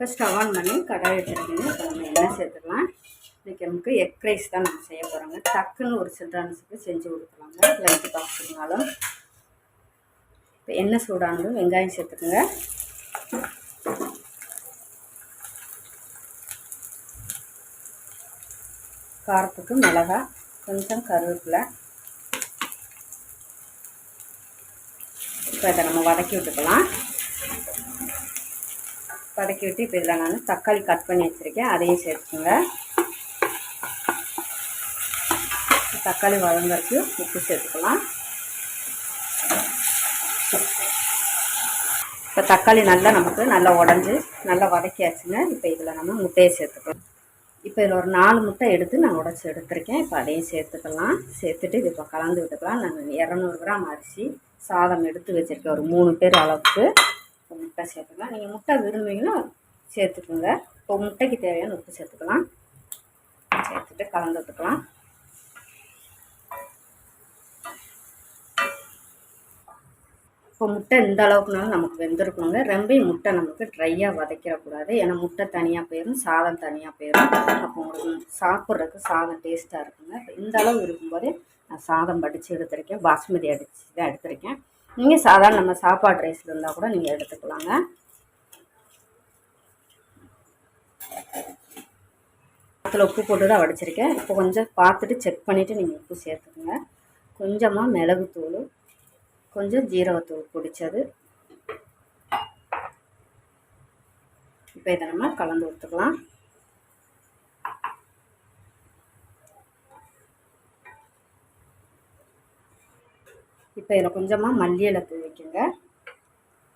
இப்போ stove on பண்ணி கடாய் வச்சுருக்கீங்க இப்போ நம்ம எண்ணெய் சேர்த்துக்கலாம் இன்றைக்கி நமக்கு எக் ரைஸ் தான் நம்ம செய்ய போகிறோங்க டக்குன்னு ஒரு சில்ட்ரன்ஸுக்கு செஞ்சு கொடுக்கலாங்க. லஞ்ச் பாக்ஸுனாலும் இப்போ எண்ணெய் சூடானதும் வெங்காயம் சேர்த்துக்குங்க. காரத்துக்கு மிளகாய் கொஞ்சம் கருவேப்பிலை. இப்போ இதை நம்ம வதக்கி விட்டுக்கலாம். வதக்கி விட்டு இப்போ இதில் நான் தக்காளி கட் பண்ணி வச்சுருக்கேன். அதையும் சேர்த்துக்கோங்க. தக்காளி வதங்கிறதுக்கு உப்பு சேர்த்துக்கலாம். இப்போ தக்காளி நல்லா நமக்கு நல்லா உடஞ்சி நல்லா வதக்கியாச்சுங்க. இப்போ இதில் நம்ம முட்டையை சேர்த்துக்கலாம். இப்போ இதில் ஒரு நாலு முட்டை எடுத்து நான் உடச்சி எடுத்திருக்கேன். இப்போ அதையும் சேர்த்துக்கலாம். சேர்த்துட்டு இது இப்போ கலந்து விட்டுக்கலாம். நான் இரநூறு கிராம் அரிசி சாதம் எடுத்து வச்சுருக்கேன். ஒரு மூணு பேர் அளவுக்கு. இப்போ முட்டை சேர்த்துக்கலாம். நீங்கள் முட்டை விரும்புவீங்கன்னா சேர்த்துக்குங்க. இப்போ முட்டைக்கு தேவையான உப்பு சேர்த்துக்கலாம். சேர்த்துட்டு கலந்து விட்டுக்கலாம். இப்போ முட்டை இந்த அளவுக்குனாலும் நமக்கு வெந்திருக்கணுங்க. ரொம்ப முட்டை நமக்கு ட்ரையாக வதக்கிடக்கூடாது. ஏன்னா முட்டை தனியாக போயிடும் சாதம் தனியாக போயிடும் அப்போ உங்களுக்கு சாப்பிட்றதுக்கு சாதம் டேஸ்ட்டாக இருக்குங்க. இந்த அளவு இருக்கும்போதே நான் சாதம் படித்து எடுத்திருக்கேன். பாஸ்மதி அடித்து தான் எடுத்திருக்கேன். நீங்கள் சாதாரண நம்ம சாப்பாடு ரைஸில் இருந்தால் கூட நீங்கள் எடுத்துக்கலாங்க. அதில் உப்பு போட்டு தான் வடிச்சிருக்கேன். இப்போ கொஞ்சம் பார்த்துட்டு செக் பண்ணிவிட்டு நீங்கள் உப்பு சேர்த்துக்கோங்க. கொஞ்சமாக மிளகுத்தூள் கொஞ்சம் ஜீரகத்தூள் பிடிச்சது. இப்போ இதை நம்ம கலந்து ஊற்றுக்கலாம் இப்போ இதில் கொஞ்சமாக மல்லி இலை தூவிக்குங்க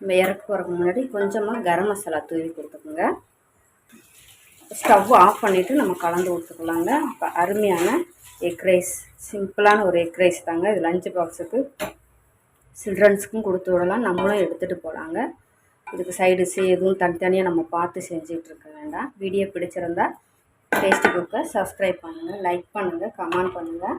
நம்ம இறக்கு போகிறதுக்கு முன்னாடி கொஞ்சமாக கரம் மசாலா தூவி கொடுத்துக்குங்க. ஸ்டவ் ஆஃப் பண்ணிவிட்டு நம்ம கலந்து கொடுத்துக்கலாங்க. இப்போ அருமையான எக் ரைஸ் சிம்பிளான ஒரு எக் ரைஸ் தாங்க. இது லஞ்ச் பாக்ஸுக்கு சில்ட்ரன்ஸுக்கும் கொடுத்து விடலாம். நம்மளும் எடுத்துகிட்டு போகலாங்க இதுக்கு சைடுஸு எதுவும் தனித்தனியாக நம்ம பார்த்து செஞ்சுட்டு வேண்டாம். வீடியோ பிடிச்சிருந்தா ஃபேஸ்புக்கை சப்ஸ்கிரைப் பண்ணுங்கள் லைக் பண்ணுங்கள் கமெண்ட் பண்ணுங்கள்